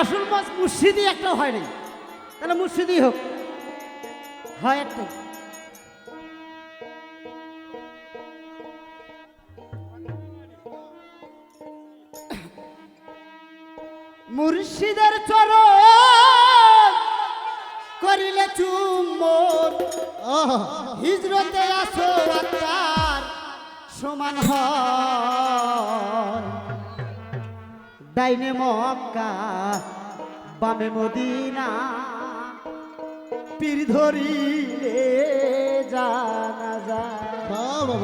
আসল মাছ মুর্শিদি একটাও হয় নাই। তাহলে মুর্শিদি হোক। হয় একটাই। মুর্শিদের চর করিলে চুম্বন। হিজরতে আসো আত্মার সমান হয়। ডাইনে মক্কা বামে মদিনা। পীর ধরিলে জানা যায় বাবা